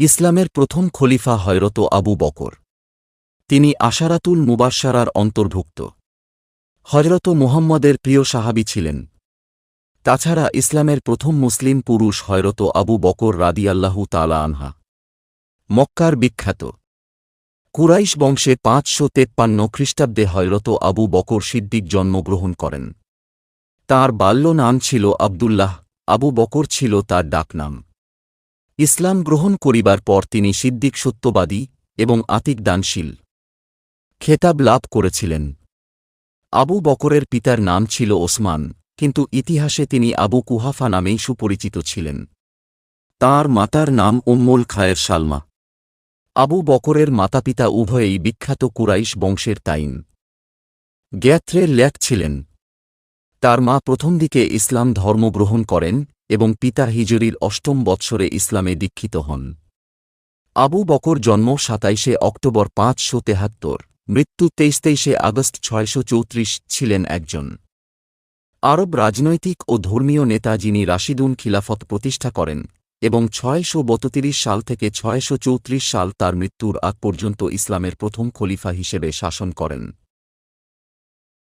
ইসলামের প্রথম খলিফা হয়রত আবু বকর। তিনি আশারাতুল মুবাশশারার অন্তর্ভুক্ত। হজরত মুহাম্মদের প্রিয় সাহাবী ছিলেন। তাছাড়া ইসলামের প্রথম মুসলিম পুরুষ হয়রত আবু বকর রাদিয়াল্লাহু তালা আনহা। মক্কার বিখ্যাত। কুরাইশ বংশে পাঁচশো তেপ্পান্ন খ্রিস্টাব্দে হয়রত আবু বকর সিদ্দিক জন্মগ্রহণ করেন। তার বাল্য নাম ছিল আবদুল্লাহ, আবু বকর ছিল তার ডাকনাম। ইসলাম গ্রহণ করিবার পর তিনি সিদ্দিক সত্যবাদী এবং আতিক দানশীল খেতাব লাভ করেছিলেন। আবু বকরের পিতার নাম ছিল ওসমান, কিন্তু ইতিহাসে তিনি আবু কুহাফা নামেই সুপরিচিত ছিলেন। তার মাতার নাম উম্মুল খায়ের সালমা। আবু বকরের মাতাপিতা উভয়েই বিখ্যাত কুরাইশ বংশের তাইন। গ্যাত্রের ল্যাক ছিলেন। তার মা প্রথম দিকে ইসলাম ধর্ম গ্রহণ করেন এবং পিতা হিজুরির অষ্টম বৎসরে ইসলামে দীক্ষিত হন। আবু বকর জন্ম সাতাইশে অক্টোবর পাঁচশো তেহাত্তর, মৃত্যু তেইশ তেইশে আগস্ট ছয়শো চৌত্রিশ ছিলেন একজন। আরব রাজনৈতিক ও ধর্মীয় নেতা যিনি রাশিদুন খিলাফত প্রতিষ্ঠা করেন এবং ছয়শো বততিরিশ সাল থেকে ছয়শো চৌত্রিশ সাল তার মৃত্যুর আগ পর্যন্ত ইসলামের প্রথম খলিফা হিসেবে শাসন করেন।